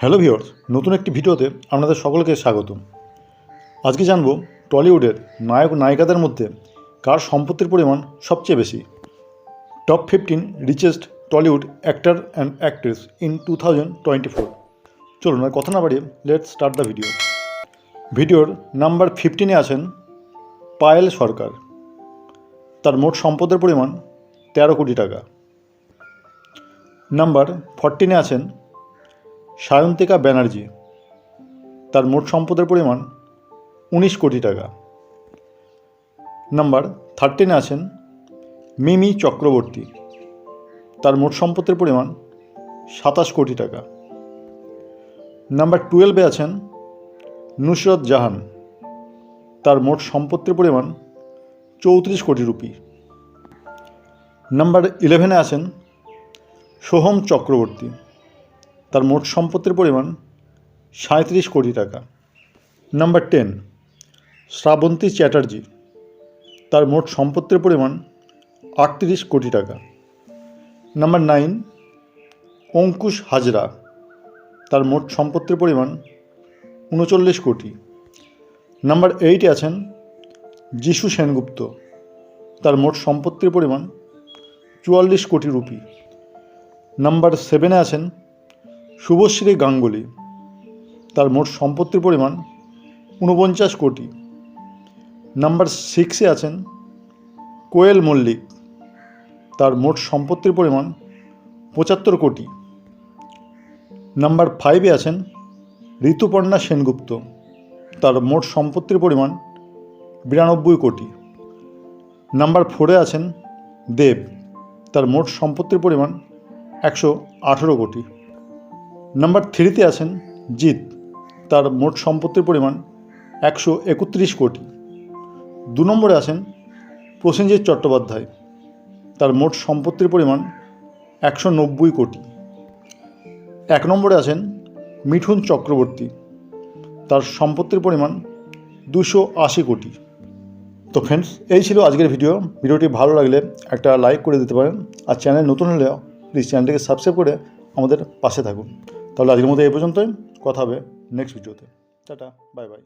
Hello viewers নতুন একটি ভিডিওতে আপনাদের সকলকে স্বাগতম। আজকে জানব টলিউডের নায়ক নায়িকাদের মধ্যে কার সম্পত্তির পরিমাণ সবচেয়ে বেশি। Top fifteen richest Tollywood actor and actress in two thousand twenty four চলুন আর কথা না বাড়িয়ে লেট স্টার্ট দ্য ভিডিও ভিডিওর নাম্বার ফিফটিনে আছেন পায়েল সরকার। তার মোট সম্পদের পরিমাণ তেরো কোটি টাকা। নাম্বার ফরটিনে আছেন সায়ন্তিকা ব্যানার্জি। তার মোট সম্পদের পরিমাণ উনিশ কোটি টাকা। নাম্বার থার্টিনে আছেন মিমি চক্রবর্তী। তার মোট সম্পদের পরিমাণ সাতাশ কোটি টাকা। নাম্বার টুয়েলভে আছেন নুসরত জাহান। তার মোট সম্পত্তির পরিমাণ চৌত্রিশ কোটি রুপি। নাম্বার ইলেভেনে আছেন সোহম চক্রবর্তী। তার মোট সম্পত্তির পরিমাণ সাঁত্রিশ কোটি টাকা। Number ten Srabanti Chatterjee. তার মোট সম্পত্তির পরিমাণ আটত্রিশ কোটি টাকা। Number nine Ankush Hazra. তার মোট সম্পত্তির পরিমাণ উনচল্লিশ কোটি। নাম্বার এইটে আছেন যিশু সেনগুপ্ত। তার মোট সম্পত্তির পরিমাণ চুয়াল্লিশ কোটি রুপি। নাম্বার সেভেনে আছেন শুভশ্রী গাঙ্গুলি। তার মোট সম্পত্তির পরিমাণ ঊনপঞ্চাশ কোটি। নাম্বার সিক্সে আছেন কোয়েল মল্লিক। তার মোট সম্পত্তির পরিমাণ পঁচাত্তর কোটি। নাম্বার ফাইভে আছেন ঋতুপর্ণা সেনগুপ্ত। তার মোট সম্পত্তির পরিমাণ বিরানব্বই কোটি। নাম্বার ফোরে আছেন দেব। তার মোট সম্পত্তির পরিমাণ একশো আঠেরো কোটি। নাম্বার থ্রিতে আছেন জিৎ। তার মোট সম্পত্তির পরিমাণ একশো একত্রিশ কোটি। দু নম্বরে আছেন প্রসেনজিৎ চট্টোপাধ্যায়। তার মোট সম্পত্তির পরিমাণ একশো নব্বই কোটি। এক নম্বরে আছেন মিঠুন চক্রবর্তী। তার সম্পত্তির পরিমাণ দুশো আশি কোটি। তো ফ্রেন্ডস এই ছিল আজকের ভিডিও ভিডিওটি ভালো লাগলে একটা লাইক করে দিতে পারেন। আর চ্যানেল নতুন হলে প্লিজ চ্যানেলটিকে সাবস্ক্রাইব করে আমাদের পাশে থাকুন। তাহলে আজকের মতো এই পর্যন্তই। কথা হবে নেক্সট ভিডিওতে টাটা বাই বাই